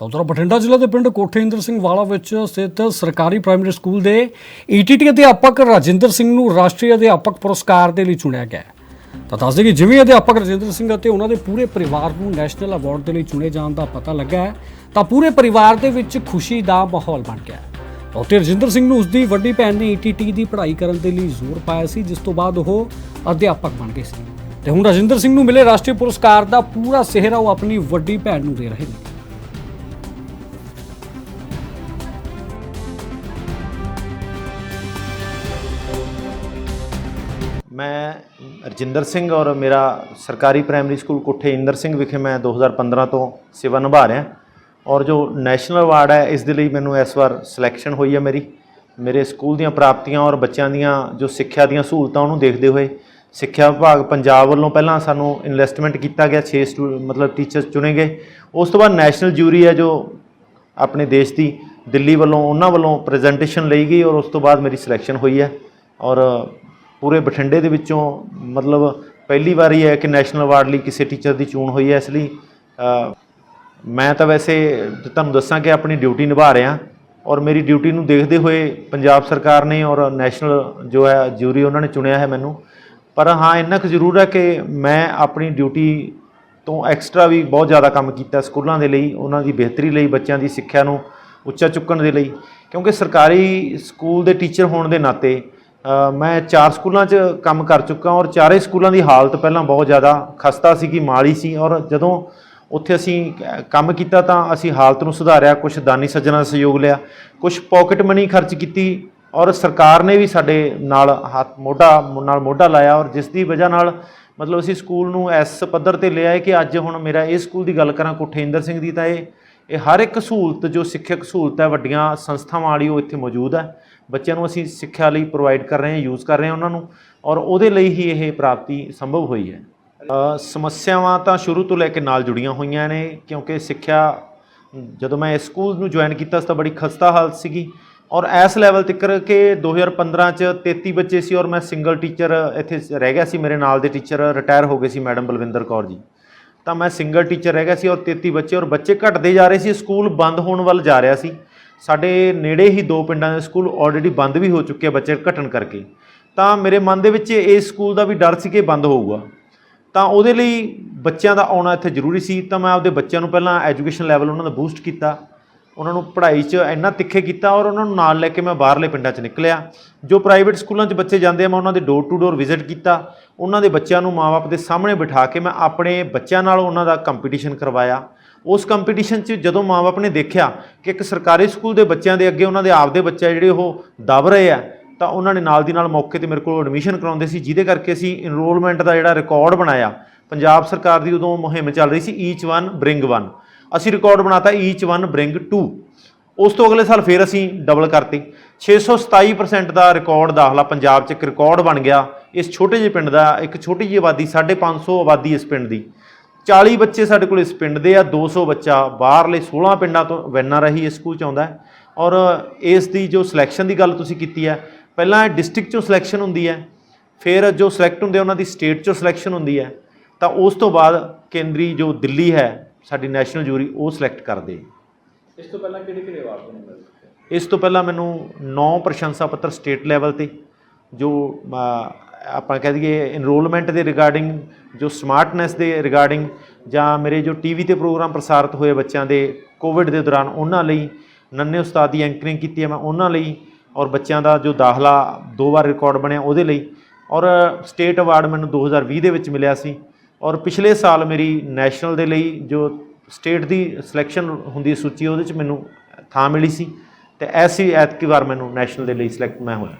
ਤਾਂ ਉਧਰ ਬਠਿੰਡਾ ਜ਼ਿਲ੍ਹਾ ਦੇ ਪਿੰਡ ਕੋਠੇ ਇੰਦਰ ਸਿੰਘ ਵਾਲਾ ਵਿੱਚ ਸਥਿਤ ਸਰਕਾਰੀ ਪ੍ਰਾਇਮਰੀ ਸਕੂਲ ਦੇ ਈਟੀਟੀ ਅਧਿਆਪਕ ਰਾਜਿੰਦਰ ਸਿੰਘ ਨੂੰ ਰਾਸ਼ਟਰੀ ਅਧਿਆਪਕ ਪੁਰਸਕਾਰ ਦੇ ਲਈ ਚੁਣਿਆ ਗਿਆ ਤਾਂ ਦੱਸਦੇ ਕਿ ਜਿਵੇਂ ਅਧਿਆਪਕ ਰਾਜਿੰਦਰ ਸਿੰਘ ਅਤੇ ਉਹਨਾਂ ਦੇ ਪੂਰੇ ਪਰਿਵਾਰ ਨੂੰ ਨੈਸ਼ਨਲ ਅਵਾਰਡ ਦੇ ਲਈ ਚੁਣੇ ਜਾਣ ਦਾ ਪਤਾ ਲੱਗਾ ਹੈ, ਤਾਂ ਪੂਰੇ ਪਰਿਵਾਰ ਦੇ ਵਿੱਚ ਖੁਸ਼ੀ ਦਾ ਮਾਹੌਲ ਬਣ ਗਿਆ ਹੈ। ਉੱਥੇ ਰਜਿੰਦਰ ਸਿੰਘ ਨੂੰ ਉਸਦੀ ਵੱਡੀ ਭੈਣ ਨੇ ਈਟੀਟੀ ਦੀ ਪੜ੍ਹਾਈ ਕਰਨ ਦੇ ਲਈ ਜ਼ੋਰ ਪਾਇਆ ਸੀ, ਜਿਸ ਤੋਂ ਬਾਅਦ ਉਹ ਅਧਿਆਪਕ ਬਣ ਗਏ ਸੀ। ਤੇ ਹੁਣ ਰਜਿੰਦਰ ਸਿੰਘ ਨੂੰ ਮਿਲੇ ਰਾਸ਼ਟਰੀ ਪੁਰਸਕਾਰ ਦਾ ਪੂਰਾ ਸਿਹਰਾ ਉਹ ਆਪਣੀ ਵੱਡੀ ਭੈਣ ਨੂੰ ਦੇ ਰਹੇ ਨੇ। ਮੈਂ ਰਜਿੰਦਰ ਸਿੰਘ ਔਰ ਮੇਰਾ ਸਰਕਾਰੀ ਪ੍ਰਾਇਮਰੀ ਸਕੂਲ ਕੋਠੇ ਇੰਦਰ ਸਿੰਘ ਵਿਖੇ ਮੈਂ 2015 ਤੋਂ ਸੇਵਾ ਨਿਭਾ ਰਿਹਾ। ਔਰ ਜੋ ਨੈਸ਼ਨਲ ਅਵਾਰਡ ਹੈ, ਇਸ ਦੇ ਲਈ ਮੈਨੂੰ ਇਸ ਵਾਰ ਸਿਲੈਕਸ਼ਨ ਹੋਈ ਹੈ ਮੇਰੀ। ਮੇਰੇ ਸਕੂਲ ਦੀਆਂ ਪ੍ਰਾਪਤੀਆਂ ਔਰ ਬੱਚਿਆਂ ਦੀਆਂ ਜੋ ਸਿੱਖਿਆ ਦੀਆਂ ਸਹੂਲਤਾਂ ਉਹਨੂੰ ਦੇਖਦੇ ਹੋਏ ਸਿੱਖਿਆ ਵਿਭਾਗ ਪੰਜਾਬ ਵੱਲੋਂ ਪਹਿਲਾਂ ਸਾਨੂੰ ਇਨਵੈਸਟਮੈਂਟ ਕੀਤਾ ਗਿਆ 6 ਮਤਲਬ ਟੀਚਰਸ ਚੁਣੇ ਗਏ। ਉਸ ਤੋਂ ਬਾਅਦ ਨੈਸ਼ਨਲ ਜੂਰੀ ਹੈ ਜੋ ਆਪਣੇ ਦੇਸ਼ ਦੀ ਦਿੱਲੀ ਵੱਲੋਂ ਉਹਨਾਂ ਵੱਲੋਂ ਪ੍ਰੈਜੈਂਟੇਸ਼ਨ ਲਈ ਗਈ ਔਰ ਉਸ ਤੋਂ ਬਾਅਦ ਮੇਰੀ ਸਿਲੈਕਸ਼ਨ ਹੋਈ ਹੈ। ਔਰ ਪੂਰੇ ਬਠਿੰਡੇ ਦੇ ਵਿੱਚੋਂ ਮਤਲਬ ਪਹਿਲੀ ਵਾਰੀ ਹੈ ਕਿ ਨੈਸ਼ਨਲ ਅਵਾਰਡ ਲਈ ਕਿਸੇ ਟੀਚਰ ਦੀ ਚੋਣ ਹੋਈ ਹੈ, ਇਸ ਲਈ ਮੈਂ ਤਾਂ ਵੈਸੇ ਤੁਹਾਨੂੰ ਦੱਸਾਂ ਕਿ ਆਪਣੀ ਡਿਊਟੀ ਨਿਭਾ ਰਿਹਾ ਔਰ ਮੇਰੀ ਡਿਊਟੀ ਨੂੰ ਦੇਖਦੇ ਹੋਏ ਪੰਜਾਬ ਸਰਕਾਰ ਨੇ ਔਰ ਨੈਸ਼ਨਲ ਜੋ ਹੈ ਜੂਰੀ ਉਹਨਾਂ ਨੇ ਚੁਣਿਆ ਹੈ ਮੈਨੂੰ। ਪਰ ਹਾਂ, ਇੰਨਾ ਕੁ ਜ਼ਰੂਰ ਹੈ ਕਿ ਮੈਂ ਆਪਣੀ ਡਿਊਟੀ ਤੋਂ ਐਕਸਟਰਾ ਵੀ ਬਹੁਤ ਜ਼ਿਆਦਾ ਕੰਮ ਕੀਤਾ ਸਕੂਲਾਂ ਦੇ ਲਈ, ਉਹਨਾਂ ਦੀ ਬਿਹਤਰੀ ਲਈ, ਬੱਚਿਆਂ ਦੀ ਸਿੱਖਿਆ ਨੂੰ ਉੱਚਾ ਚੁੱਕਣ ਦੇ ਲਈ। ਕਿਉਂਕਿ ਸਰਕਾਰੀ ਸਕੂਲ ਦੇ ਟੀਚਰ ਹੋਣ ਦੇ ਨਾਤੇ ਮੈਂ ਚਾਰ ਸਕੂਲਾਂ 'ਚ ਕੰਮ ਕਰ ਚੁੱਕਾ ਔਰ ਚਾਰੇ ਸਕੂਲਾਂ ਦੀ ਹਾਲਤ ਪਹਿਲਾਂ ਬਹੁਤ ਜ਼ਿਆਦਾ ਖਸਤਾ ਸੀ ਕਿ ਮਾੜੀ ਸੀ ਔਰ ਜਦੋਂ ਉੱਥੇ ਅਸੀਂ ਕੰਮ ਕੀਤਾ ਤਾਂ ਅਸੀਂ ਹਾਲਤ ਨੂੰ ਸੁਧਾਰਿਆ ਕੁਝ ਦਾਨੀ ਸੱਜਣਾ ਦਾ ਸਹਿਯੋਗ ਲਿਆ ਕੁਝ ਪਾਕਟ ਮਨੀ ਖਰਚ ਕੀਤੀ ਔਰ ਸਰਕਾਰ ਨੇ ਵੀ ਸਾਡੇ ਨਾਲ ਹੱਥ ਮੋਢਾ, ਨਾਲ ਮੋਢਾ ਲਾਇਆ ਔਰ ਜਿਸ ਦੀ ਵਜ੍ਹਾ ਨਾਲ ਮਤਲਬ ਅਸੀਂ ਸਕੂਲ ਨੂੰ ਇਸ ਪੱਧਰ ਤੇ ਲਿਆ ਹੈ ਕਿ ਅੱਜ ਹੁਣ ਮੇਰਾ ਇਹ ਸਕੂਲ ਦੀ ਗੱਲ ਕਰਾਂ ਕੁਠੇਂਦਰ ਸਿੰਘ ਦੀ ਤਾਂ ਇਹ ਇਹ ਹਰ ਇੱਕ ਸਹੂਲਤ, ਜੋ ਸਿੱਖਿਅਕ ਸਹੂਲਤ ਹੈ, ਵੱਡੀਆਂ ਸੰਸਥਾਵਾਂ ਵਾਲੀ ਉਹ ਇੱਥੇ ਮੌਜੂਦ ਹੈ। ਬੱਚਿਆਂ ਨੂੰ ਅਸੀਂ ਸਿੱਖਿਆ ਲਈ ਪ੍ਰੋਵਾਈਡ ਕਰ ਰਹੇ ਹਾਂ ਯੂਜ਼ ਕਰ ਰਹੇ ਹਾਂ ਉਹਨਾਂ ਨੂੰ ਔਰ ਉਹਦੇ ਲਈ ਹੀ ਇਹ ਪ੍ਰਾਪਤੀ ਸੰਭਵ ਹੋਈ ਹੈ। ਸਮੱਸਿਆਵਾਂ ਤਾਂ ਸ਼ੁਰੂ ਤੋਂ ਲੈ ਕੇ ਨਾਲ ਜੁੜੀਆਂ ਹੋਈਆਂ ਨੇ, ਕਿਉਂਕਿ ਸਿੱਖਿਆ, ਜਦੋਂ ਮੈਂ ਇਸ ਸਕੂਲ ਨੂੰ ਜੁਆਇਨ ਕੀਤਾ ਸੀ ਤਾਂ ਬੜੀ ਖਸਤਾ ਹਾਲਤ ਸੀਗੀ ਔਰ ਇਸ ਲੈਵਲ ਤੱਕਰ ਕਿ 2015 ਚ 33 ਬੱਚੇ ਸੀ ਔਰ ਮੈਂ ਸਿੰਗਲ ਟੀਚਰ ਇੱਥੇ ਰਹਿ ਗਿਆ ਸੀ, ਮੇਰੇ ਨਾਲ ਦੇ ਟੀਚਰ ਰਿਟਾਇਰ ਹੋ ਗਏ ਸੀ ਮੈਡਮ ਬਲਵਿੰਦਰ ਕੌਰ ਜੀ। ਤਾਂ ਮੈਂ ਸਿੰਗਲ ਟੀਚਰ ਰਹਿ ਗਿਆ ਸੀ ਔਰ 33 ਬੱਚੇ ਔਰ ਬੱਚੇ ਘਟਦੇ ਜਾ ਰਹੇ ਸੀ, ਸਕੂਲ ਬੰਦ ਹੋਣ ਵੱਲ ਜਾ ਰਿਹਾ ਸੀ। ਸਾਡੇ ਨੇੜੇ ਹੀ ਦੋ ਪਿੰਡਾਂ ਦੇ ਸਕੂਲ ਆਲਰੇਡੀ ਬੰਦ ਵੀ ਹੋ ਚੁੱਕੇ ਆ ਬੱਚੇ ਘਟਣ ਕਰਕੇ। ਤਾਂ ਮੇਰੇ ਮਨ ਦੇ ਵਿੱਚ ਇਸ ਸਕੂਲ ਦਾ ਵੀ ਡਰ ਸੀ ਕਿ ਬੰਦ ਹੋਊਗਾ। ਤਾਂ ਉਹਦੇ ਲਈ ਬੱਚਿਆਂ ਦਾ ਆਉਣਾ ਇੱਥੇ ਜ਼ਰੂਰੀ ਸੀ। ਤਾਂ ਮੈਂ ਆਪਦੇ ਬੱਚਿਆਂ ਨੂੰ ਪਹਿਲਾਂ ਐਜੂਕੇਸ਼ਨ ਲੈਵਲ ਉਹਨਾਂ ਦਾ ਬੂਸਟ ਕੀਤਾ। ਉਹਨਾਂ ਨੂੰ ਪੜ੍ਹਾਈ 'ਚ ਇੰਨਾ ਤਿੱਖੇ ਕੀਤਾ ਔਰ ਉਹਨਾਂ ਨੂੰ ਨਾਲ ਲੈ ਕੇ ਮੈਂ ਬਾਹਰਲੇ ਪਿੰਡਾਂ 'ਚ ਨਿਕਲਿਆ। ਜੋ ਪ੍ਰਾਈਵੇਟ ਸਕੂਲਾਂ 'ਚ ਬੱਚੇ ਜਾਂਦੇ ਆ, ਮੈਂ ਉਹਨਾਂ ਦੇ ਡੋਰ ਟੂ ਡੋਰ ਵਿਜ਼ਿਟ ਕੀਤਾ। ਉਹਨਾਂ ਦੇ ਬੱਚਿਆਂ ਨੂੰ ਮਾਪੇ ਦੇ ਸਾਹਮਣੇ ਬਿਠਾ ਕੇ ਮੈਂ ਆਪਣੇ ਬੱਚਿਆਂ ਨਾਲ ਉਹਨਾਂ ਦਾ ਕੰਪੀਟੀਸ਼ਨ ਕਰਵਾਇਆ। ਉਸ ਕੰਪੀਟੀਸ਼ਨ 'ਚ ਜਦੋਂ ਮਾਪੇ ਨੇ ਦੇਖਿਆ ਕਿ ਇੱਕ ਸਰਕਾਰੀ ਸਕੂਲ ਦੇ ਬੱਚਿਆਂ ਦੇ ਅੱਗੇ ਉਹਨਾਂ ਦੇ ਆਪਦੇ ਬੱਚੇ ਜਿਹੜੇ ਉਹ ਦਬ ਰਹੇ ਆ, ਤਾਂ ਉਹਨਾਂ ਨੇ ਨਾਲ ਦੀ ਨਾਲ ਮੌਕੇ ਤੇ ਮੇਰੇ ਕੋਲ ਐਡਮਿਸ਼ਨ ਕਰਾਉਂਦੇ ਸੀ, ਜਿਹਦੇ ਕਰਕੇ ਅਸੀਂ ਇਨਰੋਲਮੈਂਟ ਦਾ ਜਿਹੜਾ ਰਿਕਾਰਡ ਬਣਾਇਆ। ਪੰਜਾਬ ਸਰਕਾਰ ਦੀ ਉਦੋਂ ਮੁਹਿੰਮ ਚੱਲ ਰਹੀ ਸੀ ਈਚ ਵਨ ਬ੍ਰਿੰਗ ਵਨ ਅਸੀਂ ਰਿਕਾਰਡ ਬਣਾਤਾ ਈਚ ਵਨ ਬ੍ਰਿੰਗ ਟੂ ਉਸ ਤੋਂ ਅਗਲੇ ਸਾਲ ਫੇਰ ਅਸੀਂ ਡਬਲ ਕਰਤੀ। 627% ਦਾ ਰਿਕਾਰਡ ਦਾਖਲਾ ਪੰਜਾਬ 'ਚ ਇੱਕ ਰਿਕਾਰਡ ਬਣ ਗਿਆ। ਇਸ ਛੋਟੇ ਜਿਹੇ ਪਿੰਡ ਦਾ, ਇੱਕ ਛੋਟੀ ਜਿਹੀ ਆਬਾਦੀ 550 ਆਬਾਦੀ ਇਸ ਪਿੰਡ ਦੀ। 40 ਬੱਚੇ ਸਾਡੇ ਕੋਲ ਇਸ ਪਿੰਡ ਦੇ ਆ 200 ਬੱਚਾ ਬਾਹਰਲੇ 16 ਪਿੰਡਾਂ ਤੋਂ ਵੈਨਾ ਰਹੀ ਇਸ ਸਕੂਲ 'ਚ ਆਉਂਦਾ ਔਰ ਇਸ ਦੀ ਜੋ ਸਿਲੈਕਸ਼ਨ ਦੀ ਗੱਲ ਤੁਸੀਂ ਕੀਤੀ ਹੈ, ਪਹਿਲਾਂ ਡਿਸਟ੍ਰਿਕਟ 'ਚੋਂ ਸਿਲੈਕਸ਼ਨ ਹੁੰਦੀ ਹੈ, ਫਿਰ ਜੋ ਸਿਲੈਕਟ ਹੁੰਦੇ ਉਹਨਾਂ ਦੀ ਸਟੇਟ 'ਚੋਂ ਸਿਲੈਕਸ਼ਨ ਹੁੰਦੀ ਹੈ। ਤਾਂ ਉਸ ਤੋਂ ਬਾਅਦ ਕੇਂਦਰੀ ਜੋ ਦਿੱਲੀ ਹੈ ਸਾਡੀ ਨੈਸ਼ਨਲ ਜੂਰੀ ਉਹ ਸਿਲੈਕਟ ਕਰਦੇ ਇਸ ਤੋਂ ਪਹਿਲਾਂ ਕਿਹੜੇ ਕਿਹੜੇ ਅਵਾਰਡ ਤੁਹਾਨੂੰ ਮਿਲੇ? ਇਸ ਤੋਂ ਪਹਿਲਾਂ ਮੈਨੂੰ 9 ਪ੍ਰਸ਼ੰਸਾ ਪੱਤਰ ਸਟੇਟ ਲੈਵਲ ਤੇ ਜੋ ਆਪਾਂ ਕਹਿ ਦਈਏ ਇਨਰੋਲਮੈਂਟ ਦੇ ਰਿਗਾਰਡਿੰਗ ਜੋ ਸਮਾਰਟਨੈਸ ਦੇ ਰਿਗਾਰਡਿੰਗ ਜਾਂ ਮੇਰੇ ਜੋ ਟੀਵੀ ਤੇ ਪ੍ਰੋਗਰਾਮ ਪ੍ਰਸਾਰਿਤ ਹੋਏ ਬੱਚਿਆਂ ਦੇ ਕੋਵਿਡ ਦੇ ਦੌਰਾਨ ਉਹਨਾਂ ਲਈ ਨੰਨੇ ਉਸਤਾਦ ਦੀ ਐਂਕਰਿੰਗ ਕੀਤੀ ਹੈ ਮੈਂ ਉਹਨਾਂ ਲਈ ਔਰ ਬੱਚਿਆਂ ਦਾ ਜੋ ਦਾਖਲਾ ਦੋ ਵਾਰ ਰਿਕਾਰਡ ਬਣਿਆ ਉਹਦੇ ਲਈ। ਔਰ ਸਟੇਟ ਅਵਾਰਡ ਮੈਨੂੰ 2020 ਦੇ ਵਿੱਚ ਮਿਲਿਆ ਸੀ। ਔਰ ਪਿਛਲੇ ਸਾਲ ਮੇਰੀ ਨੈਸ਼ਨਲ ਦੇ ਲਈ ਜੋ ਸਟੇਟ ਦੀ ਸਿਲੈਕਸ਼ਨ ਹੁੰਦੀ ਸੂਚੀ, ਉਹਦੇ ਚ ਮੈਨੂੰ ਥਾਂ ਮਿਲੀ ਸੀ। ਤੇ ਐਸੀ ਐਤਕੀ ਵਾਰ ਮੈਨੂੰ ਨੈਸ਼ਨਲ ਦੇ ਲਈ ਸਿਲੈਕਟ ਮੈਂ ਹੋਇਆ।